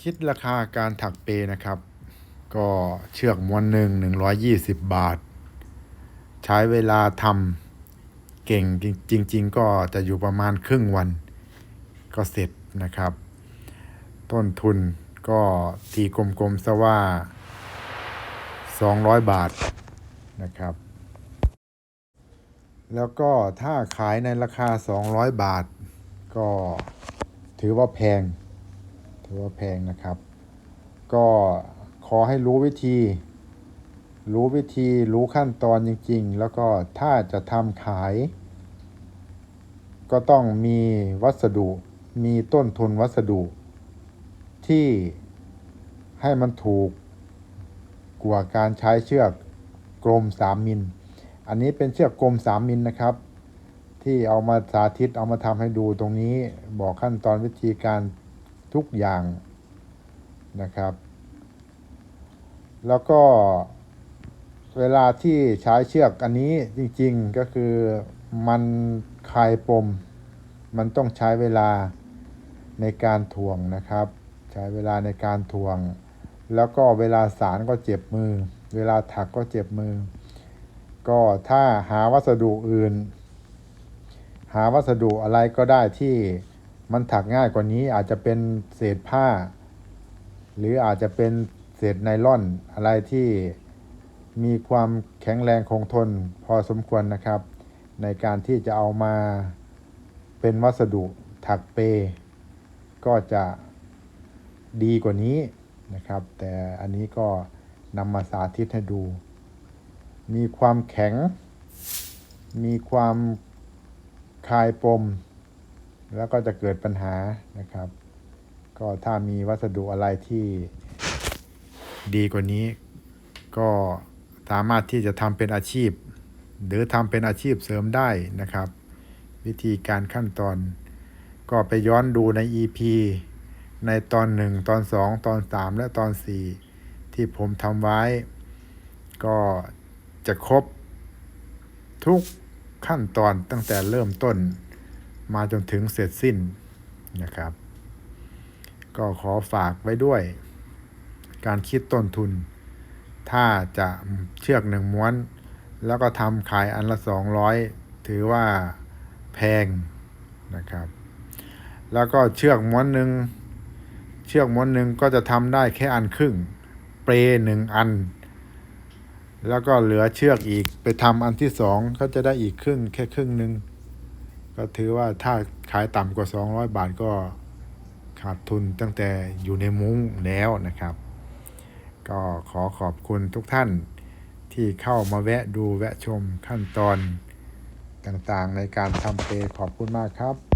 คิดราคาการถักเปนะครับ ก็เชือกม้วนหนึ่งหนึ่งร้อยยี่สิบบาท ใช้เวลาทำเก่งจริง ๆ ก็จะอยู่ประมาณครึ่งวัน ก็เสร็จนะครับ ต้นทุนก็ตีกลมๆซะว่า 200 บาทนะครับ แล้วก็ถ้าขายในราคา 200 บาท ก็ถือว่าแพง ถือว่าแพงนะครับ ก็ขอให้รู้วิธี รู้วิธีรู้ขั้นตอนจริง ๆ แล้วก็ถ้าจะทำขาย ก็ต้องมีวัสดุ มีต้นทุนวัสดุ ที่ให้มันถูกกว่าการใช้เชือกกลม 3 มิล อันนี้เป็นเชือกกลม 3 มิลนะครับ ที่เอามาสาธิตเอามาทำให้ดูตรงนี้บอกขั้นตอนวิธีการ ทุกอย่างนะครับ แล้วก็เวลาที่ใช้เชือกอันนี้จริงๆก็คือมันคลายปม มันต้องใช้เวลาในการถ่วงนะครับ ใช้เวลาในการถ่วง แล้วก็เวลาสารก็เจ็บมือ เวลาถักก็เจ็บมือ ก็ถ้าหาวัสดุอื่น หาวัสดุอะไรก็ได้ที่ มันถักง่ายกว่านี้อาจจะเป็นเศษผ้า หรืออาจจะเป็นเศษไนล่อนอะไรที่มีความแข็งแรงคงทนพอสมควรนะครับ ในการที่จะเอามาเป็นวัสดุถักเป ก็จะดีกว่านี้นะครับ แต่อันนี้ก็นำมาสาธิตให้ดู มีความแข็ง มีความคลายปม แล้วก็จะเกิดปัญหานะครับ ก็ถ้ามีวัสดุอะไรที่ดีกว่านี้ ก็สามารถที่จะทำเป็นอาชีพ หรือทำเป็นอาชีพเสริมได้นะครับ วิธีการขั้นตอน ก็ไปย้อนดูใน EP ในตอน 1 ตอน 2 ตอน 3 และตอน 4 ที่ผมทำไว้ ก็จะครบทุกขั้นตอนตั้งแต่เริ่มต้น มาจนถึงเสร็จสิ้นนะครับ ก็ขอฝากไว้ด้วย การคิดต้นทุน ถ้าจะเชือกหนึ่งม้วน แล้วก็ทำขายอันละ 200 ถือว่าแพงนะครับ แล้วก็เชือกม้วนหนึ่งเชือกม้วนหนึ่งก็จะทำได้แค่อันครึ่ง เปรหนึ่งอัน แล้วก็เหลือเชือกอีกไปทำอันที่สองก็จะได้อีกครึ่งแค่ครึ่งหนึ่ง ก็ถือว่าถ้าขายต่ำกว่า 200 บาทก็ขาดทุนตั้งแต่อยู่ในมุ้งแล้วนะครับ ก็ขอขอบคุณทุกท่านที่เข้ามาแวะดูแวะชมขั้นตอนต่างๆในการทำเปขอบคุณมากครับ